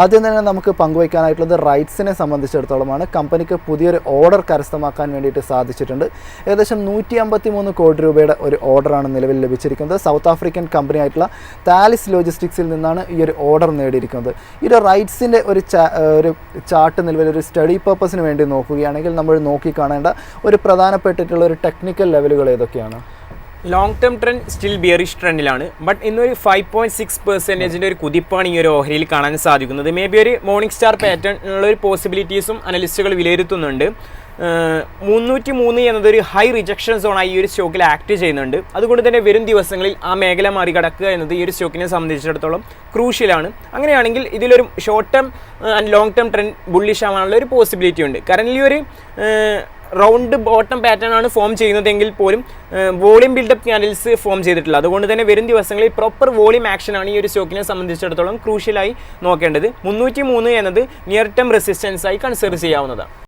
ആദ്യം തന്നെ നമുക്ക് പങ്കുവയ്ക്കാനായിട്ടുള്ളത് റൈറ്റ്സിനെ സംബന്ധിച്ചിടത്തോളമാണ്. കമ്പനിക്ക് പുതിയൊരു ഓർഡർ കരസ്ഥമാക്കാൻ വേണ്ടിയിട്ട് സാധിച്ചിട്ടുണ്ട്. ഏകദേശം നൂറ്റി അമ്പത്തി മൂന്ന് കോടി രൂപയുടെ ഒരു ഓർഡറാണ് നിലവിൽ ലഭിച്ചിരിക്കുന്നത്. സൗത്ത് ആഫ്രിക്കൻ കമ്പനി ആയിട്ടുള്ള താലിസ് ലോജിസ്റ്റിക്സിൽ നിന്നാണ് ഈ ഒരു ഓർഡർ നേടിയിരിക്കുന്നത്. ഈ ഒരു റൈറ്റ്സിന്റെ ഒരു ഒരു ചാർട്ട് നിലവിൽ ഒരു സ്റ്റഡി പർപ്പസിന് വേണ്ടി നോക്കുകയാണെങ്കിൽ നമ്മൾ നോക്കിക്കാണേണ്ട ഒരു പ്രധാനപ്പെട്ടിട്ടുള്ള ഒരു ടെക്നിക്കൽ ലെവലുകൾ ഏതൊക്കെയാണ്? Long term trend still bearish ട്രെൻഡിലാണ് but ഇന്നൊരു ഫൈവ് പോയിന്റ് സിക്സ് പെർസെന്റേജിന്റെ ഒരു കുതിപ്പാണ് ഈ ഒരു ഓഹരിയിൽ കാണാൻ സാധിക്കുന്നത്. മേ ബി ഒരു മോർണിംഗ് സ്റ്റാർ പാറ്റേൺ ഉള്ള ഒരു പോസിബിലിറ്റീസും അനലിസ്റ്റുകൾ വിലയിരുത്തുന്നുണ്ട്. മുന്നൂറ്റി മൂന്ന് എന്നതൊരു ഹൈ റിജക്ഷൻ സോണായി ഈ ഒരു സ്റ്റോക്കിൽ ആക്ട് ചെയ്യുന്നുണ്ട്. അതുകൊണ്ട് തന്നെ വരും ദിവസങ്ങളിൽ ആ മേഖല മറികടക്കുക എന്നത് ഈ ഒരു സ്റ്റോക്കിനെ സംബന്ധിച്ചിടത്തോളം ക്രൂഷ്യലാണ് അങ്ങനെയാണെങ്കിൽ ഇതിലൊരു short term and long term trend bullish ആവാനുള്ള ഒരു പോസിബിലിറ്റി ഉണ്ട്. കറന്റ് ഒരു റൗണ്ട് ബോട്ടം പാറ്റേൺ ആണ് ഫോം ചെയ്യുന്നതെങ്കിൽ പോലും വോളിയം ബിൽഡപ്പ് ചാനൽസ് ഫോം ചെയ്തിട്ടില്ല. അതുകൊണ്ട് തന്നെ വരും ദിവസങ്ങളിൽ പ്രോപ്പർ വോളിയം ആക്ഷൻ ആണ് ഈ ഒരു സ്റ്റോക്കിനെ സംബന്ധിച്ചിടത്തോളം ക്രൂഷ്യലായി നോക്കേണ്ടത്. മുന്നൂറ്റി മൂന്ന് എന്നത് നിയർ ടേം റെസിസ്റ്റൻസ് ആയി കൺസിഡർ ചെയ്യാവുന്നതാണ്.